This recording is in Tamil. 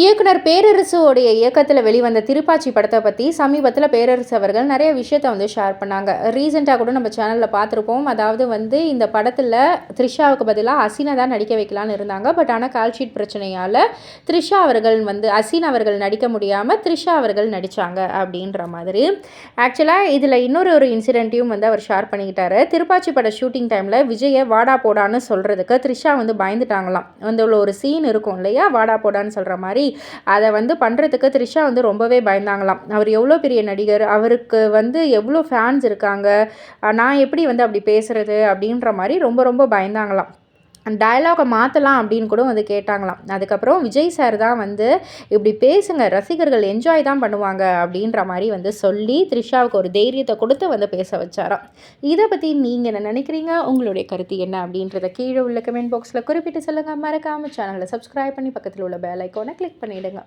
இயக்குனர் பேரரசுவோடைய இயக்கத்தில் வெளிவந்த திருப்பாச்சி படத்தை பற்றி சமீபத்தில் பேரரசு அவர்கள் நிறைய விஷயத்த வந்து ஷேர் பண்ணாங்க. ரீசெண்டாக கூட நம்ம சேனலில் பார்த்துருப்போம். அதாவது வந்து இந்த படத்தில் த்ரிஷாவுக்கு பதிலாக அசினா தான் நடிக்க வைக்கலான்னு இருந்தாங்க. பட் ஆனால் கால்ஷீட் பிரச்சனையால் த்ரிஷா அவர்கள் வந்து அசின் அவர்கள் நடிக்க முடியாமல் த்ரிஷா அவர்கள் நடித்தாங்க அப்படின்ற மாதிரி. ஆக்சுவலாக இதில் இன்னொரு ஒரு இன்சிடென்ட்டையும் வந்து அவர் ஷேர் பண்ணிக்கிட்டாரு. திருப்பாச்சி பட ஷூட்டிங் டைமில் விஜயை வாடா போடான்னு சொல்கிறதுக்கு த்ரிஷா வந்து பயந்துட்டாங்களாம். வந்து உள்ள ஒரு சீன் இருக்கும் இல்லையா? வாடா போடான்னு சொல்கிற மாதிரி அதை வந்து பண்ணுறதுக்கு த்ரிஷா வந்து ரொம்பவே பயந்தாங்களாம். அவர் எவ்வளோ பெரிய நடிகர் அவருக்கு வந்து எவ்வளோ ஃபேன்ஸ் இருக்காங்க நான் எப்படி வந்து அப்படி பேசுகிறது அப்படின்ற மாதிரி ரொம்ப ரொம்ப பயந்தாங்களாம். டயலாகை மாற்றலாம் அப்படின்னு கூட வந்து கேட்டாங்களாம். அதுக்கப்புறம் விஜய் சார் தான் வந்து இப்படி பேசுங்க ரசிகர்கள் என்ஜாய் தான் பண்ணுவாங்க அப்படின்ற மாதிரி வந்து சொல்லி த்ரிஷாவுக்கு ஒரு தைரியத்தை கொடுத்து வந்து பேச வச்சாராம். இதை பற்றி நீங்கள் என்ன நினைக்கிறீங்க? உங்களுடைய கருத்து என்ன? அப்படின்றத கீழே உள்ள கமெண்ட் பாக்ஸில் குறிப்பிட்டு சொல்லுங்கள் மறக்காமல் சேனலை சப்ஸ்கிரைப் பண்ணி பக்கத்தில் உள்ள பெல் ஐக்கோனை கிளிக் பண்ணிவிடுங்க